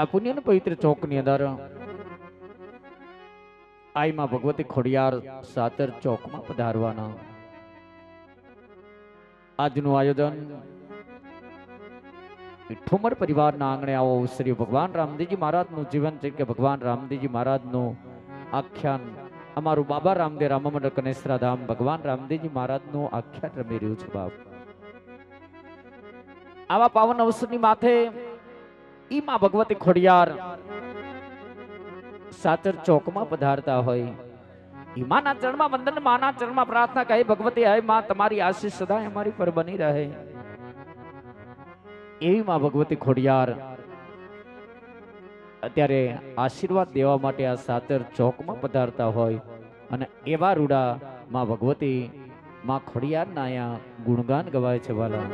આ પુણ્ય ને પવિત્ર ચોકની અંદર આઈમાં ભગવતી ખોડિયાર સાતર ચોકમાં પધારવાના. આજનું આયોજન ઠુમર પરિવારના આંગણે આવો શ્રી ભગવાન રામદેવજી મહારાજનું જીવન છે કે ભગવાન રામદેવજી મહારાજનું આખ્યાન અમારું બાબા રામદેવ રામ મંડળ કનેસરા ધામ ભગવાન રામદેવજી મહારાજનું આખ્યાન રમી રહ્યું છે બાપ. આવા પાવન અવસરની માથે ઈ માં ભગવતી ખોડિયાર સાચર ચોકમાં પધારતા હોય. ઈમાના ચરણમાં વંદન, માના ચરણમાં પ્રાર્થના કહે, ભગવતી, હે માં, તમારી આશીષ સદાય અમારી પર બની રહે. એવી માં ભગવતી ખોડિયાર અત્યારે આશીર્વાદ દેવા માટે આ સાતર ચોકમાં પધારતા હોય અને એવા રૂડા માં ભગવતી માં ખોડિયારના અહીંયા ગુણગાન ગવાય છે, વાલા.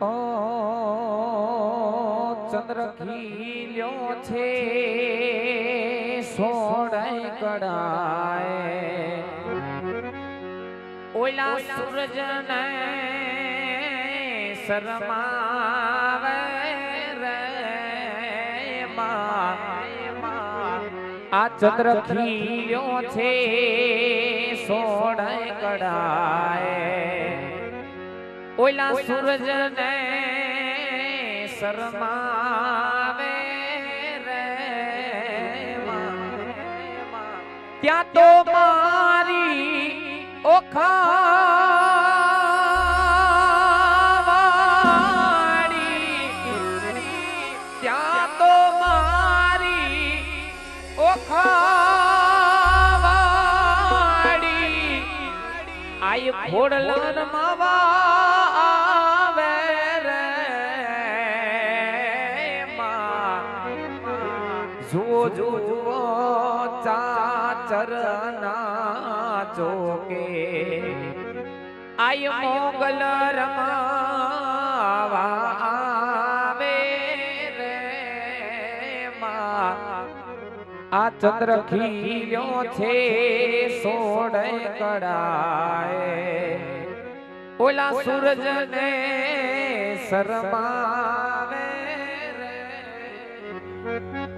ઓ ચંદ્ર ખીલ્યો છે સોડાઈ કડાય ઓલા સૂરજને શરમાવે રે આ ચંદ્ર ખીલ્યો છે સોડાઈ કડાય ઓલા સૂરજને શરમાવે રે માં. ત્યાં તો મારી ઓખાવાડી ત્યાં તો મારી ઓખાવાડી આય ખોડલન જુઓ ચાચરના ચોકે આય મોગલ રમાવા આવે રે આ ચંદ્ર ખીલ્યો છે સોડે કડાય ઓલા સૂરજને શરમાવે રે.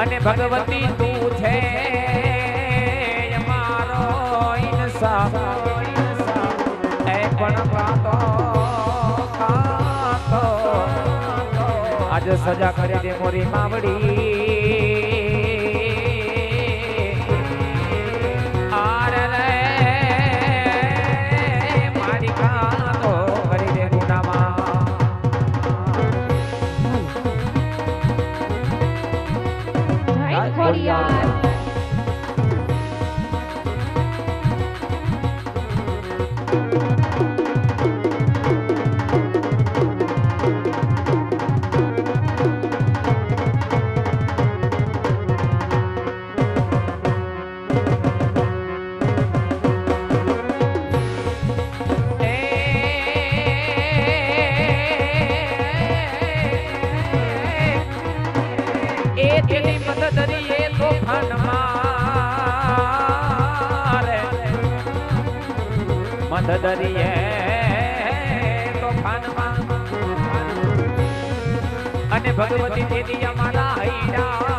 અને ભગવતી તું છે મારો ઇન્સાફ એ પણ આજ સજા કરી દે મોરી માવડી. મદદરી તોફાનમાં અને ભગવતી દેવી અમારા હૈડા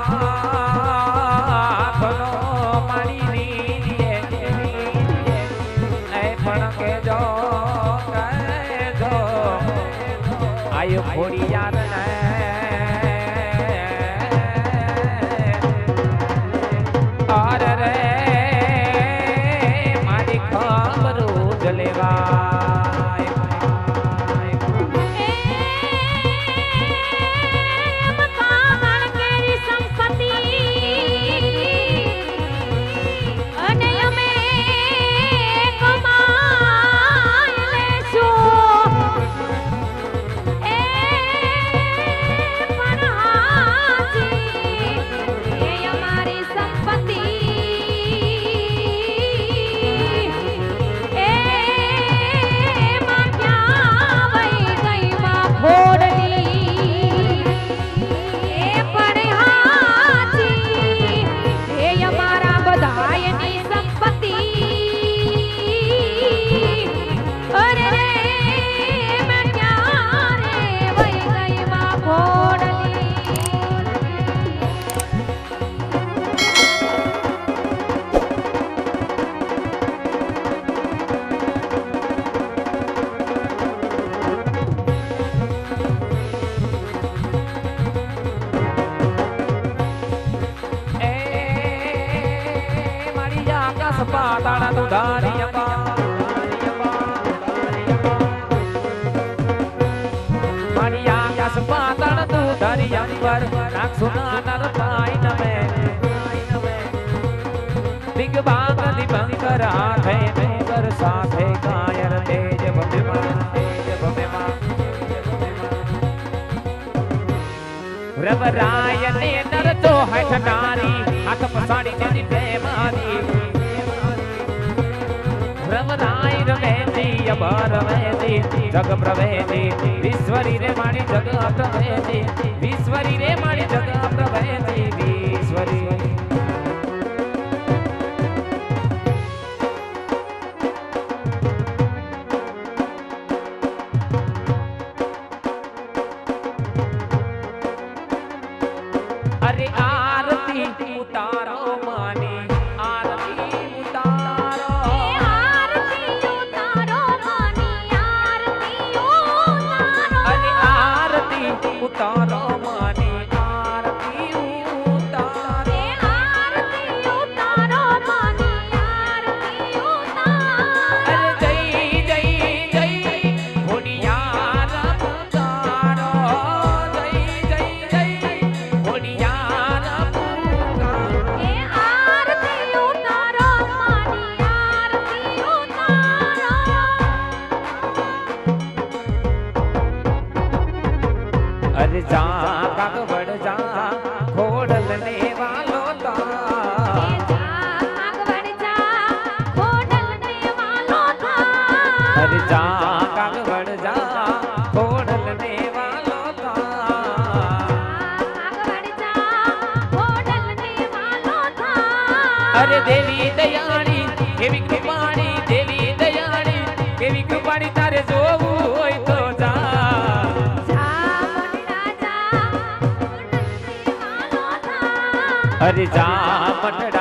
ગભરાય ને નરતો હઠ નારી હાથ પસાડી દેની પ્રેમાની ભ્રમરાય રમેતી અભર રમેતી જગ પ્રવેતી વિશ્વરી રે મારી જગ પ્રવેતી વિશ્વરી રે મારી જગ પ્રવેતી વિશ્વરી હરિ જા મઠડા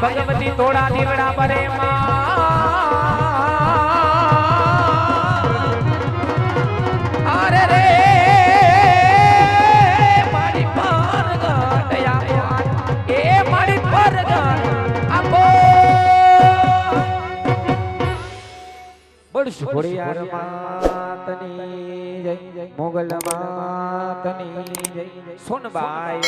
ભગવતી તોડા દીવડા પરે અરે રે મારી પરગટ આપો એ મારી પરગટ આપો. બોલ સુખડિયાર માતની જય મોગલ માતની જય. સોનબાઈ